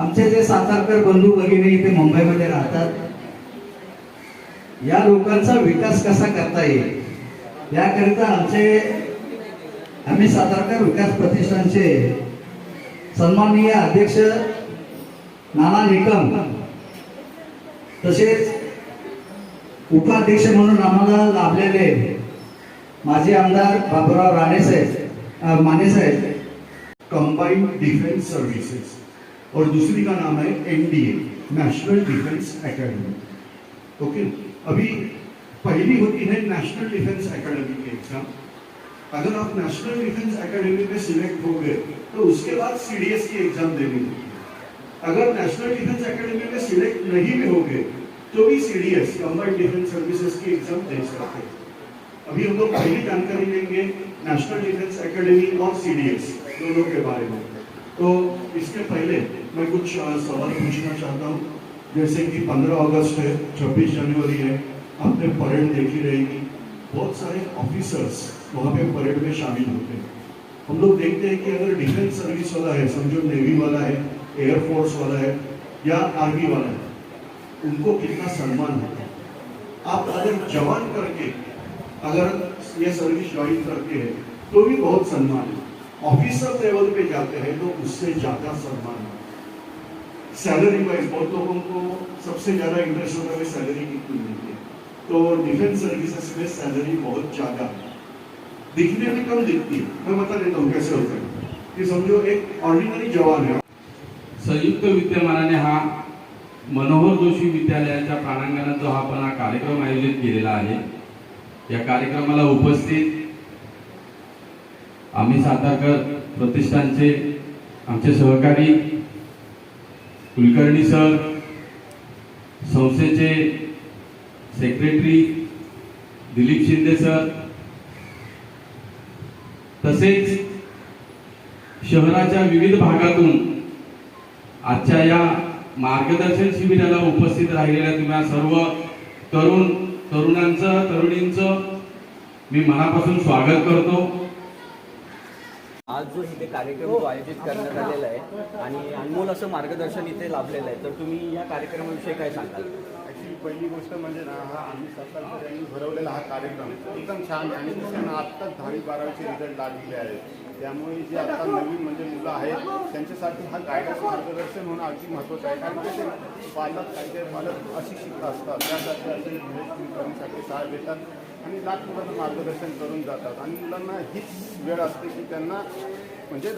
आमचे जे सातारकर बंधू भगिनी इथे मुंबईमध्ये राहतात या लोकांचा विकास कसा करता येईल? याकरिता आमचे आम्ही सातारकर विकास प्रतिष्ठानचे सन्माननीय अध्यक्ष नाना निकम तसेच उपाध्यक्ष म्हणून आम्हाला लाभलेले माजी आमदार बाबुराव राणेसाहेब अ, मानेसाहेब कंबाईंड डिफेंस सर्व्हिसेस और दूसरी का नाम है NDA national defence academy okay अभी पहली होती है नेशनल डिफेंस एकेडमी की एग्ज़ाम अगर आप नेशनल डिफेंस एकेडमी में सिलेक्ट हो गए तो उसके बाद सीडीएस की एग्ज़ाम देनी होती है. अगर नेशनल डिफेंस एकेडमी में सिलेक्ट नहीं भी हो गए तो भी सीडीएस कंबाइंड डिफेंस सर्विसेज़ की एग्ज़ाम दे सकते हैं. अभी हम लोग पहली जानकारी लेंगे नेशनल डिफेंस एकेडमी और सीडीएस दोनों के बारे में. तो इसके पहले मैं कुछ सवाल पूछना चाहता हूँ। जैसे कि 15 अगस्त है 26 जनवरी है, आपने परेड देखी रहेगी। बहुत सारे ऑफिसर्स वहाँ पे परेड में शामिल होते हैं। हम लोग देखते हैं कि अगर डिफेंस सर्विस वाला है, समझो नेवी वाला है एयरफोर्स वाला है, या आर्मी वाला है, उनको कितना सम्मान होता है? आप अगर जवान करके, अगर ये सर्विस ज्वाइन करते हैं तो भी बहुत सम्मान है। ऑफिसर लेवल पे जाते हैं तो उससे ज़्यादा सम्मान है। सैलरी वाइज बहुत लोगों को सबसे ज्यादा इंटरेस्ट होता है सैलरी कितनी मिलती है तो डिफेंस सर्विसेज में सैलरी बहुत ज्यादा दिखने में कम दिखती है। मैं बता देता हूँ कैसे होता है। कि समझो एक ऑर्डिनरी जवान है। संयुक्त विद्यमानाने हा मनोहर जोशी विद्यालयाच्या प्रांगणात जो हा आपण हा कार्यक्रम आयोजित केलेला आहे. या कार्यक्रमाला उपस्थित आम्ही सातारकर प्रतिष्ठानचे आमचे सहकारी कुलकर्णी सर संस्थेचे सेक्रेटरी दिलीप शिंदे सर तसेच शहराच्या विविध भागातून आजच्या या मार्गदर्शन शिबिराला उपस्थित राहिलेल्या तुम्हा सर्व तरुण तरुणांचं तरुणींचं मी मनापासून स्वागत करतो. आज जो इथे कार्यक्रम जो आयोजित करण्यात आलेला आहे आणि अनमोल असं मार्गदर्शन इथे लाभलेलं आहे तर तुम्ही या कार्यक्रमाविषयी काय सांगाल? ॲक्च्युली पहिली गोष्ट म्हणजे ना हा आम्ही सरकार यांनी भरवलेला हा कार्यक्रम एकदम छान आहे आणि त्यांना आत्ताच दहावी बारावीचे रिझल्ट लागलेले आहेत. त्यामुळे जे आता नवीन म्हणजे मुलं आहेत त्यांच्यासाठी हा गायडन्स मार्गदर्शन होणं अगदी महत्त्वाचं आहे. कारण ते पालक काही काही पालक अशिक्षित असतात. त्यासाठी असे investment करण्यासाठी देतात. आणि लाख मुलांना मार्गदर्शन करून जातात. आणि मुलांना हीच वेळ असते की त्यांना म्हणजे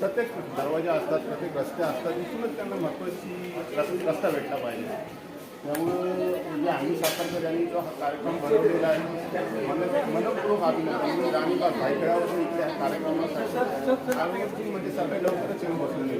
प्रत्येक दरवाजा असतात प्रत्येक रस्ते असतात इथूनच त्यांना महत्त्वाची रस्ता भेटला पाहिजे. त्यामुळे म्हणजे आम्ही सातारकर यांनी जो हा कार्यक्रम बनवलेला आहे मन मनपूर्वक अभिनंदन मी राणीबाग भायखळ्यावर इथल्या ह्या कार्यक्रमासाठी आम्ही म्हणजे सगळे लवकरच येऊन बसलेले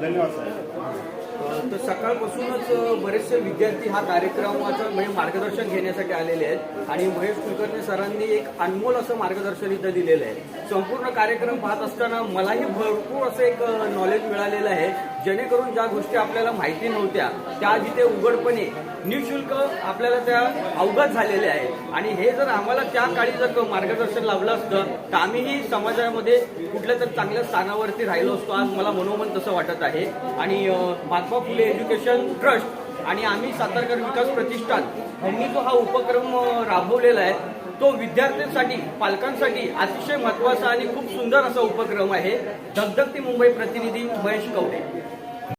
धन्यवाद साहेब. तर सकाळपासूनच बरेचसे विद्यार्थी हा कार्यक्रमाचं म्हणजे मार्गदर्शन घेण्यासाठी आलेले आहेत. आणि महेश कुलकर्णी सरांनी एक अनमोल असं मार्गदर्शन इथं दिलेलं आहे. संपूर्ण कार्यक्रम पाहत असताना मलाही भरपूर असं एक नॉलेज मिळालेलं आहे. जेणेकरून ज्या गोष्टी आपल्याला माहिती नव्हत्या त्या आधी ते उघडपणे निशुल्क आपल्याला त्या अवगत झालेल्या आहेत. आणि हे जर आम्हाला त्या काळी जर मार्गदर्शन लाभलं असतं तर आम्हीही समाजामध्ये कुठल्या तर चांगल्या स्थानावरती राहिलो असतो आज मला मनोमन तसं वाटत आहे. आणि महात्मा फुले एज्युकेशन ट्रस्ट आणि आम्ही सातारकर विकास प्रतिष्ठान यांनी तो हा उपक्रम राबवलेला आहे. तो विद्यार्थ्यांसाठी पालकांसाठी अतिशय महत्त्वाचा आणि खूप सुंदर असा उपक्रम आहे. धगधगती मुंबई प्रतिनिधी महेश कवडे.